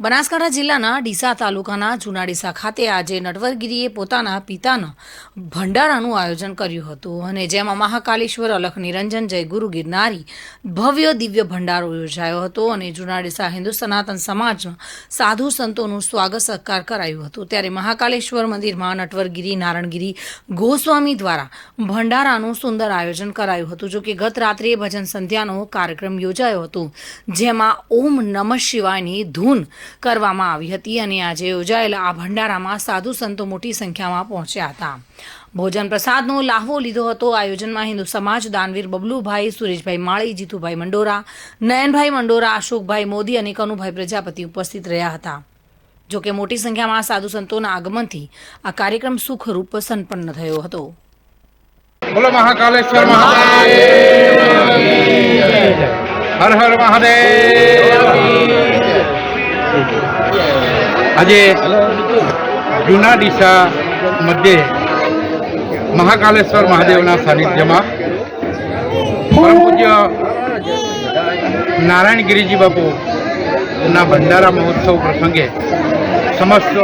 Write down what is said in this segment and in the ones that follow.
બનાસકાંઠા જિલ્લાના ડીસા તાલુકાના જૂના ડીસા ખાતે આજે નટવરગીરીએ પોતાના પિતાના ભંડારાનું આયોજન કર્યું હતું અને જેમાં મહાકાલેશ્વર, અલખ નિરંજન, જય ગુરુ ગિરનારી, ભવ્ય દિવ્ય ભંડારો યોજાયો હતો અને જૂના ડીસા હિન્દુ સનાતન સમાજના સાધુ સંતોનું સ્વાગત સત્કાર કરાયું હતું. ત્યારે મહાકાલેશ્વર મંદિરમાં નટવરગીરી, નારણગીરી, ગોસ્વામી દ્વારા ભંડારાનું સુંદર આયોજન કરાયું હતું, જોકે ગત રાત્રે ભજન સંધ્યાનો કાર્યક્રમ યોજાયો હતો, જેમાં ઓમ નમઃ શિવાયની ધૂન કરવામાં આવી હતી અને આજે યોજાયેલા આ ભંડારામાં સાધુ સંતો મોટી સંખ્યામાં પહોંચ્યા હતા. ભોજન પ્રસાદનો લાહવો લીધો હતો. આયોજનમાં હિન્દુ સમાજ, દાનવીર બબલુભાઈ, સુરેશભાઈ માળી, જીતુભાઈ મંડોરા, નયનભાઈ મંડોરા, અશોકભાઈ મોદી અને કનુભાઈ પ્રજાપતિ ઉપસ્થિત રહ્યા હતા. જોકે મોટી સંખ્યામાં સાધુ સંતોના આગમનથી આ કાર્યક્રમ સુખરૂપ સંપન્ન થયો હતો. બોલો મહાકાલેશ્વર મહાદેવ. હર હર મહાદેવ. આજે જૂના ડીસા મધ્યે મહાકાલેશ્વર મહાદેવના સાનિધ્યમાં પરમ પૂજ્ય નારાયણગીરીજી બાપુના ભંડારા મહોત્સવ પ્રસંગે સમસ્ત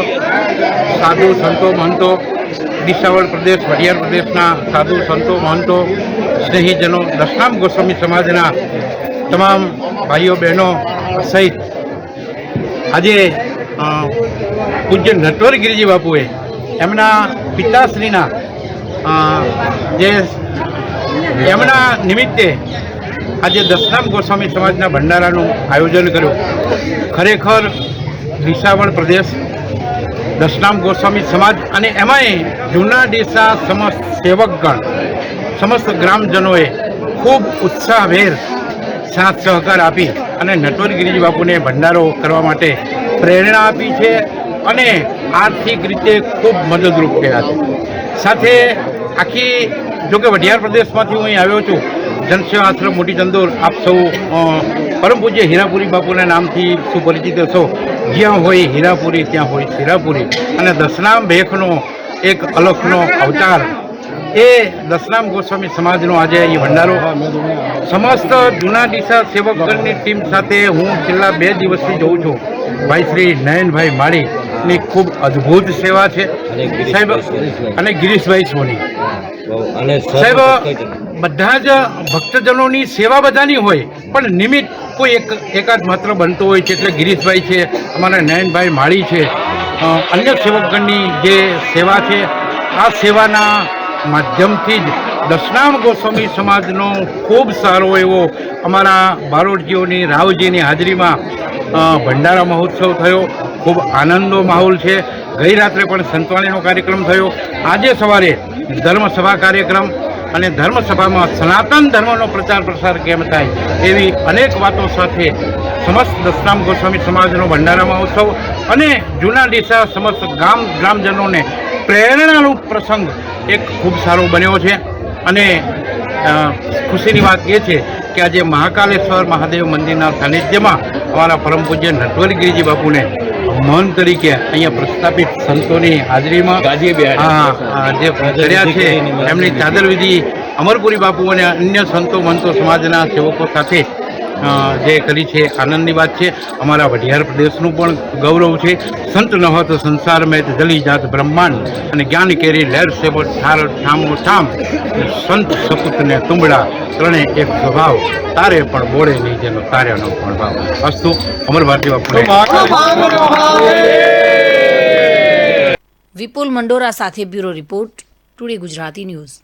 સાધુ સંતો, મહંતો દિશાવળ પ્રદેશ વડિયાર પ્રદેશના સાધુ સંતો, મહંતો, સ્નેહીજનો દશરામ ગોસ્વામી સમાજના તમામ ભાઈઓ, બહેનો સહિત આજે અ, નટવર ગિરિજી બાપુએ એમના પિતાશ્રીના જે એમના નિમિત્તે આજે દશરામ ગોસ્વામી સમાજના ભંડારાનું આયોજન કર્યું. ખરેખર વિસાવળ પ્રદેશ દશરામ ગોસ્વામી સમાજ અને એમાંય જૂના દેશા સમસ્ત સેવકગણ સમસ્ત ગ્રામજનોએ ખૂબ ઉત્સાહભેર સાથ સહકાર આપી અને નટવર ગિરિજી બાપુને ભંડારો કરવા માટે પ્રેરણા આપી છે અને આર્થિક રીતે ખૂબ મદદરૂપ થયા છે. સાથે આખી, જોકે વઢિયાર પ્રદેશમાંથી હું અહીં આવ્યો છું, જનસેવા આશ્રમ મોટી ચંદોર, આપ સૌ પરમ પૂજ્ય હીરાપુરી બાપુના નામથી સુપરિચિત છો. જ્યાં હોય હીરાપુરી, ત્યાં હોય શીરાપુરી. અને દશનામ ભેખનો એક અલખનો અવતાર એ દશરામ ગોસ્વામી સમાજનો આજે અહીં ભંડારો. સમસ્ત જૂના દિશા સેવકગણની ટીમ સાથે હું છેલ્લા બે દિવસથી જોઉં છું. ભાઈ શ્રી નયનભાઈ માળીની ખૂબ અદ્ભુત સેવા છે. સાહેબ અને ગિરીશભાઈ સોની. સાહેબ બધા જ ભક્તજનોની સેવા બધાની હોય પણ નિમિત્ત કોઈ એક એકાદ માત્ર બનતો હોય છે એટલે ગિરીશભાઈ છે અમારા નયનભાઈ માળી છે અન્ય સેવકગણની જે સેવા છે આ સેવાના માધ્યમથી જ દશરામ ગોસ્વામી સમાજનો ખૂબ સારો એવો અમારા બારોટજીઓની રાવજીની હાજરીમાં ભંડારા મહોત્સવ થયો. ખૂબ આનંદનો માહોલ છે. ગઈ રાત્રે પણ સંતવાણીનો કાર્યક્રમ થયો. આજે સવારે ધર્મસભા કાર્યક્રમ અને ધર્મસભામાં સનાતન ધર્મનો પ્રચાર પ્રસાર કેમ થાય એવી અનેક વાતો સાથે સમસ્ત દશરામ ગોસ્વામી સમાજનો ભંડારા મહોત્સવ અને જૂના ડીસા સમસ્ત ગામ, ગ્રામજનોને પ્રેરણારૂપ પ્રસંગ એક ખૂબ સારો બન્યો છે. અને ખુશીની વાત એ છે કે આજે મહાકાલેશ્વર મહાદેવ મંદિરના સાનિધ્યમાં અમારા પરમ પૂજ્ય નટવરગીરીજી બાપુને મન તરીકે અહીંયા પ્રસ્થાપિત સંતોની હાજરીમાં જે કર્યા છે એમની ચાદર વિધિ અમરપુરી બાપુ અને અન્ય સંતો મંતો સમાજના સેવકો સાથે જે કરી છે આનંદની વાત છે. અમારા વઢિયાર પ્રદેશનું પણ ગૌરવ છે. સંત ન હોત સંસાર મેં જલી જાત બ્રહ્માંડ. અને જ્ઞાન કેરી લહેર સેવો ઠાર ઠામો ઠામ. સંત સપુત ને તુંબડા ત્રણે એક સ્વભાવ. તારે પણ બોળે નહીં જેનો તાર્યાનો પણ ભાવ. અસ્તુ અમર ભારતી બાપુ વિપુલ મંડોરા સાથે bureau report today Gujarati news.